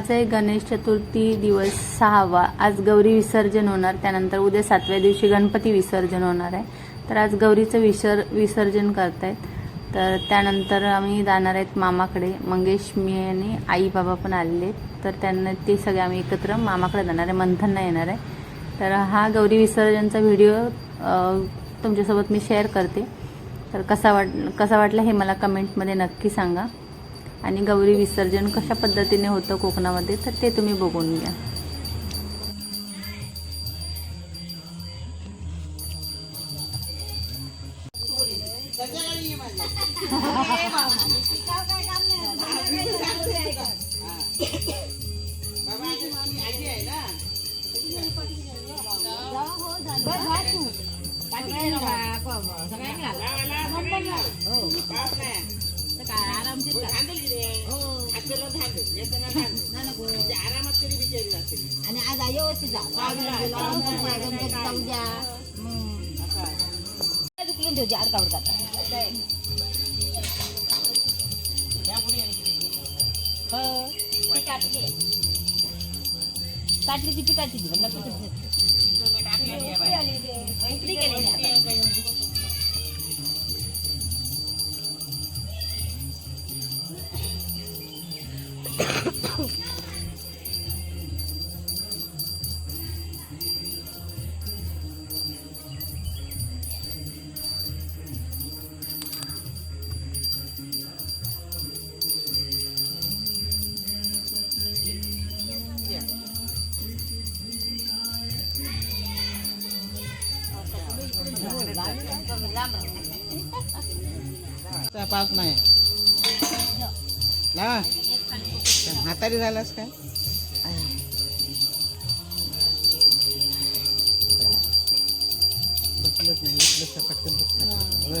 आज आहे गणेश चतुर्थी दिवस सहावा. आज गौरी विसर्जन होणार त्यानंतर उद्या सातव्या दिवशी गणपती विसर्जन होणार आहे. तर आज गौरीचं विसर विसर्जन करतायत. तर त्यानंतर आम्ही जाणार आहेत मामाकडे. मंगेश मी आणि आई बाबा पण आलेले आहेत. तर त्यांना ते सगळे आम्ही एकत्र मामाकडे जाणार आहे. मंथनला येणार आहे. तर हा गौरी विसर्जनचा व्हिडिओ तुमच्यासोबत मी शेअर करते. तर कसा वाट कसा वाटला हे मला कमेंटमध्ये नक्की सांगा. आणि गौरी विसर्जन कशा पद्धतीने होतं कोकणामध्ये तर ते तुम्ही बघून घ्या. आणि आज व्यवस्थित जा गणपती उद्या उकलून ठेवते अडकावर जाता हो ती काटली. ती पिकाची ती म्हणलं उकडी पाऊस नाही. लावा हातारी झालास का? बसलंच नाही बसलं पटकन बसलं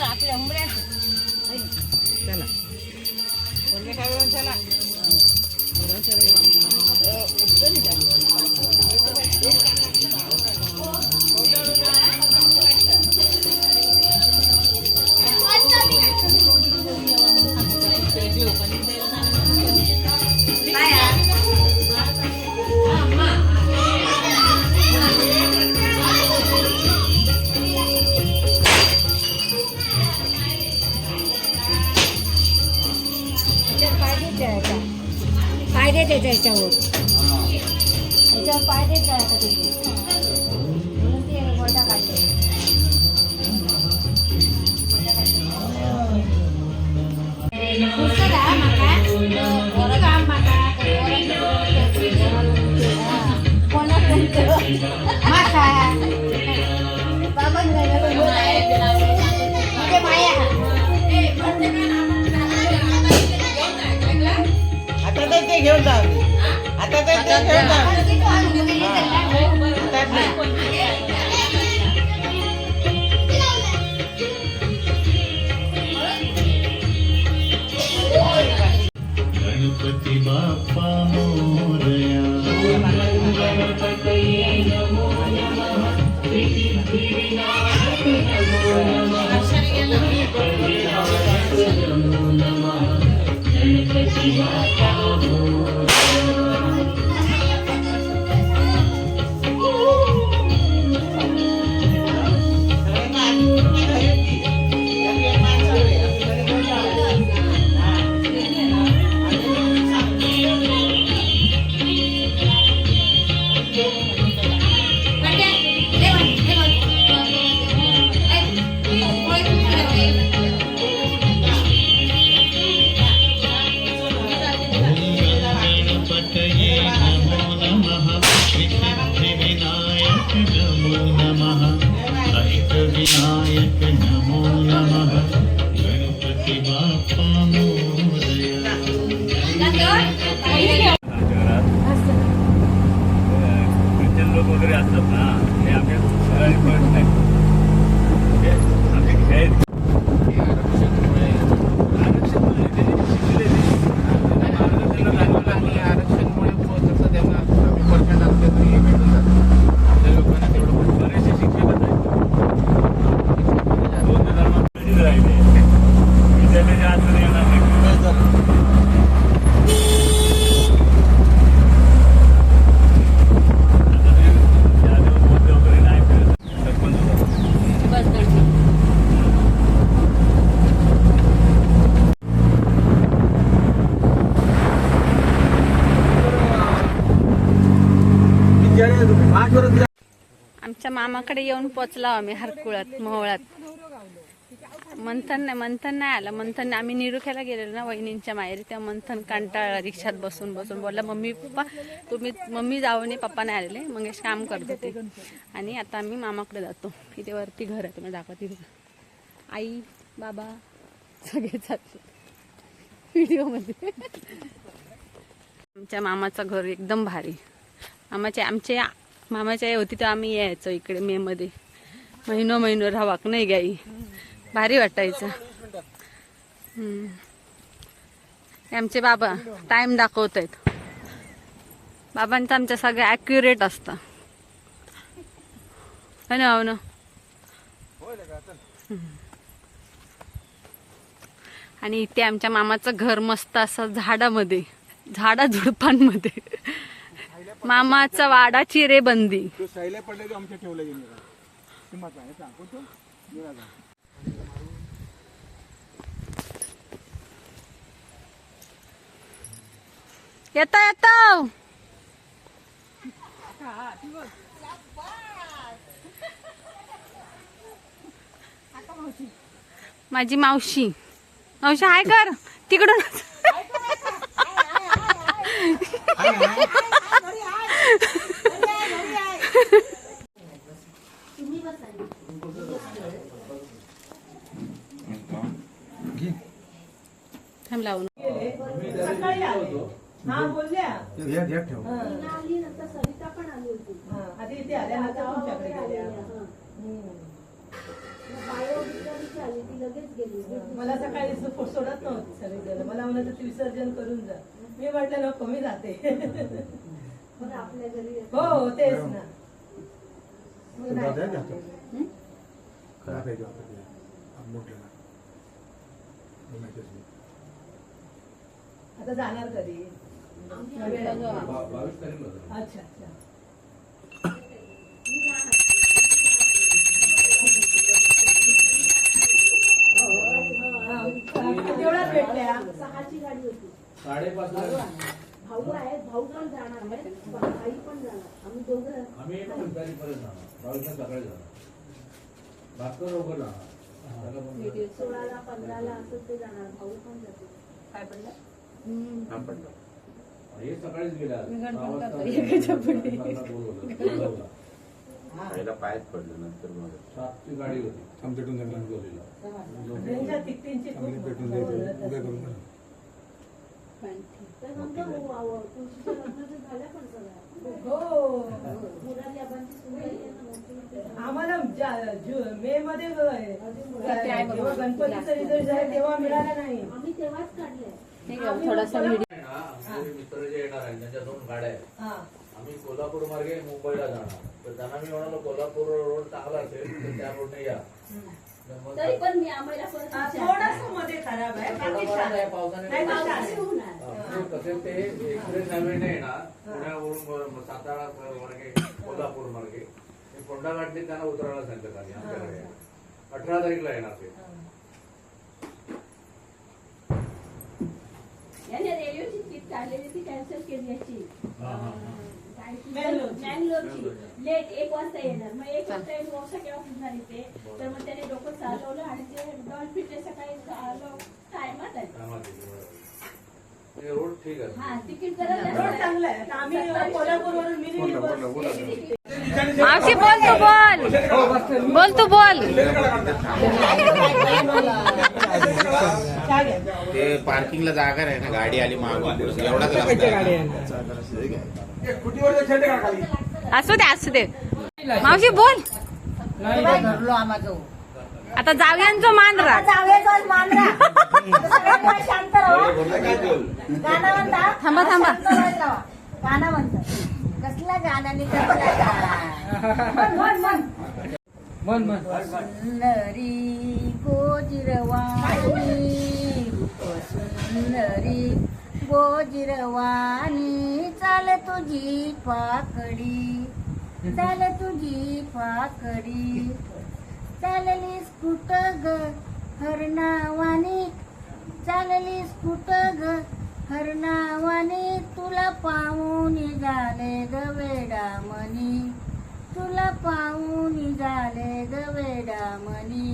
चला आपल्या हुंबऱ्या चला. कोणते काय वेळ चला? पाय देते त्याच्यावर त्याच्यावर पाय देत आहे आता तुम्ही म्हणून ते गोटा काढते पुस्तक आहे माका किती काम माका माका बाबा माया आता तर ते घेऊन जा आता तर ते घेऊन जा हातात नाही. गणपती बाप्पा मोरया मामाकडे येऊन पोचलो आम्ही हरकुळात मोहळात. मंथन नाही मंथन नाही आलं. मंथन आम्ही निरुख्याला गेलेलो ना वहिनींच्या माहेरी. त्या मंथन कंटाळा रिक्षात बसून बसून बोलला मम्मी पप्पा तुम्ही मम्मी जाऊ नये पप्पा नाही आलेले. मंगेश काम करत होते. आणि आता आम्ही मामाकडे जातो. इथे वरती घर आहे. तुम्ही दाखवा तिथे. आई बाबा सगळे जातो. व्हिडिओमध्ये. आमच्या मामाचं घर एकदम भारी. मामाचे आमच्या मामाच्या आई होती तर आम्ही यायचो इकडे मे मध्ये. महिनो महिनो राहावाक नाही गाई. भारी वाटायचं. आमचे बाबा टाइम दाखवत आहेत बाबांचं आमच्या सगळं ॲक्युरेट असतं. हो ना हो ना. आणि इथे आमच्या मामाचं घर मस्त असं झाडामध्ये झाडा झुडपांमध्ये. मामाचा वाडा चिरेबंदी. कोणतो निराजा. येतो येतो. माझी मावशी. मावशी हाय कर. तिकडून थांब लावून हा बोलल्या आधी इथे आल्यानंतर तुमच्याकडे गेल्या मला सकाळी सोडत नव्हती सगळी मला म्हणत होती विसर्जन करून जा. मी म्हटलं नको मी जाते. हो हो तेच ना. मग नाही. दादा आहे का आता? खराब आहे का आता ते? आप मोठ्याला. मी माहितीच नाही. आता जाणार कधी? अच्छा अच्छा. हा, किती वेळात भेटल्या. भाऊ आहेत भाऊ पण जाणार आहेत आई पण जाणार आम्ही दोघं आम्ही दुपारी परत जाणार. बावीसला सकाळी जाणार. भास्कर लवकर जाणार. सोळाला पंधराला असं ते जाणार. भाऊ पण जाते. काय पडलं? हे सकाळीच गेला. पहिला पायात पडलं नंतर मग. सातची गाडी होती. आमच्या खूप चांगली पेटून द्यायचं. आम्हाला जा- जु- मे मध्ये गणपतीचं रिझल्ट झालं तेव्हा मिळाला नाही. आम्ही तेव्हाच काढलंय. थोडासा मित्र जे येणार आहेत त्यांच्या दोन गाड्या आहेत. हा. आम्ही कोल्हापूर मार्गे मुंबईला जाणार. तर त्यांना मी म्हणालो कोल्हापूर रोड चांगला असेल तर त्या रोडने या. तर पण मी आम्हाला. थोडंसं मध्ये खराब आहे बाकी थोडंफार छान. आहे, आहे. पावसाने असे. होणार म्हणजे कसे ते एक्सप्रेस हायवेने येणार पुण्यावरून सातारा मार्गे कोल्हापूर मार्गे ते फोंडा घाटने त्यांना उतरायला सांगतात आधी आमच्याकडे अठरा तारीखला येणार ते. याने रेल्वेची सीट काढलेली ती कॅन्सल केली याची. मँगलोरची लेट एक वाजता येणार. मग एक वाजता येऊन मोसा केव्हा पुजणार इथे? तर मग त्याने डोकं चालवलं आणि ते डॉल्फिन ते सकाळी आलो. टायमात आहे कामात येते, बरोबर. ते रोड ठीक आहे. हा तिकीट जरा रोड जास्त आहे. चांगला आहे. आता आम्ही कोल्हापूरवरून मिनी बोला, बोला, बोला. मावशी बोल तू बोल. बोल तू बोल. घ्या पार्किंगला जागा आहे ना गाडी आली मागून. एवढाच रस्ता असू दे असू दे. मावशी बोल. आता जाऊया मांजरा. सगळ्यांना शांत राहा. गाणं म्हणता? थांबा, थांबा. गाणं म्हणता. कसला गाण्याने कसला गाणं? म्हण, म्हण, म्हण. सुंदरी गोजिरवाणी सुंदरी गोजिरवाणी चाल तुझी पाकडी चाल तुझी पाकडी. चाललीस कुठ ग हरणावानी चाललीस कुठ ग हरणावानी तुला पाहून झाले ग वेडामणी. तुला पाहून झाले ग वेडामणी.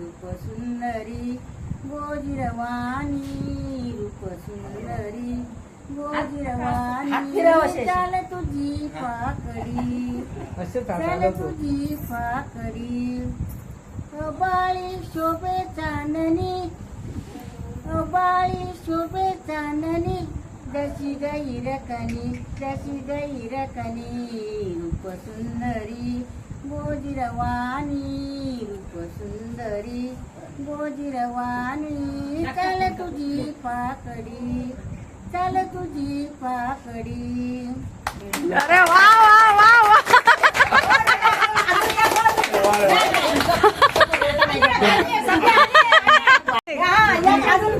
रूप सुंदरी गोजिरवाणी रूप सुंदरी. गोजिरवाणी चाल तुझी पाकडी चाल तुझी पाकडी बाळी शोभे चांदणी. बाळी शोभे चांदणी. जशी गैरकणी जशी गैरकणी रूप सुंदरी गोजिरवाणी रूप सुंदरी. गोजिरवाणी चाल तुझी पाकडी चाल तुझी पाकडी. अरे वा वा वा वा. हा, या अजून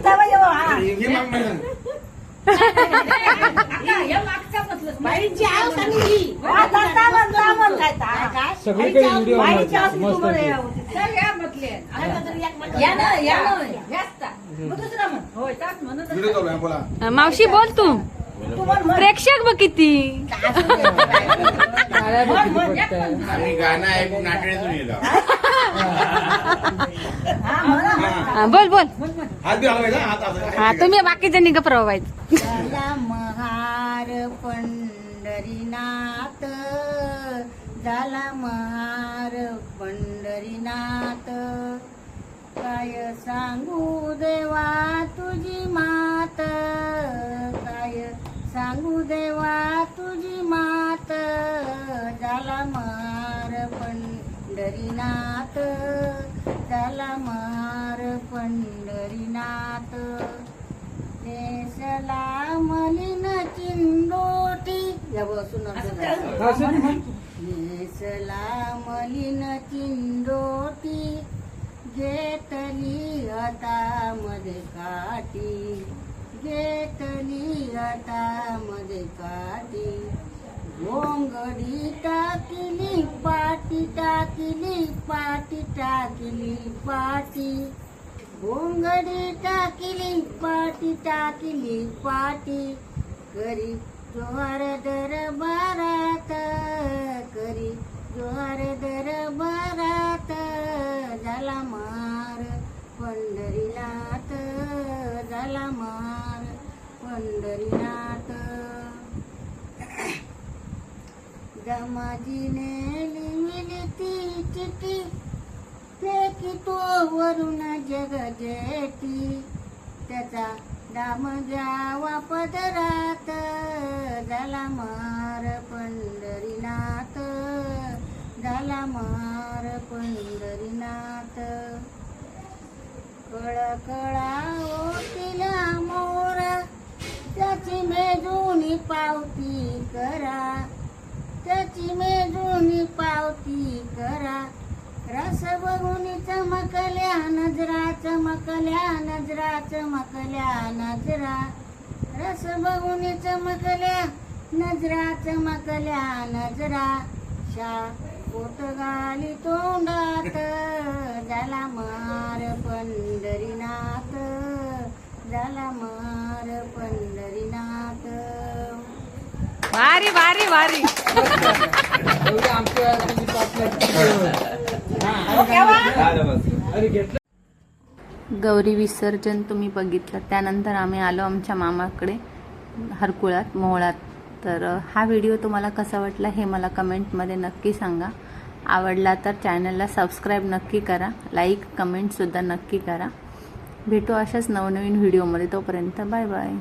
या ना, या ना. याच ता. मग दुसरं म्हण. होय, ताच म्हणतच व्हिडिओ चालू आहे बोला मावशी बोल तू तू म्हण, म्हण. प्रेक्षक बघ किती म्हण, म्हण, एक म्हण. आम्ही गाणं ऐकून नाटण्यातून येलो हा, म्हणा, म्हणा. हा, बोल बोल हात बी हलवायचा हात असं हा तुम्ही बाकीच्यांनी गप्प रवायचं झाला महार पंढरीनाथ झाला महार पंढरीनाथ काय सांगू देवा तुझी मात? काय सांगू देवा तुझी मात? झाला महार पंढरीनाथ झाला महार पंढरीनाथ. देशला मलिन चिंडोटी. या बसून देशला मलिन चिंडोटी. घेतली हातामध्ये काठी. घेतली हातामध्ये काठी. भोंगडी टाकली पाटी टाकली पाटी टाकली पाटी. भोंगडी टाकली पाटी टाकली पाटी. करी जोहार दरबारात करी जोहार दरबारात झाला मार. पंढरीनाथ झाला मार. पंढरीनाथ. दमाजीने लिहिली ती चिठी फेकी तो वरून जग जेठी त्याचा दाम जावा पदरात. झाला मार पंढरीनाथ. झाला मार पंढरीनाथ. कळकळा मोरा त्याची मेजूनी पावती करा. त्याची मेजूनी पावती करा. रस बघून चमकल्या नजरा चमकल्या नजरा चमकल्या नजरा. रस बघून चमकल्या नजरा चमकल्या नजरा. शा पोट घाली तोंडात झाला मार पंढरीनाथ झाला मार पंढरीनाथ. वारी वारी वारी गौरी विसर्जन तुम्ही बघितलं. त्यानंतर आम्ही आलो आमच्या मामाकडे हरकुळात मोहळात. तर हा व्हिडिओ तुम्हाला कसा वाटला हे मला कमेंटमध्ये नक्की सांगा. आवडला तर चॅनलला सबस्क्राईब नक्की करा लाईक कमेंटसुद्धा नक्की करा. भेटू अशाच नवनवीन व्हिडिओमध्ये तोपर्यंत बाय बाय.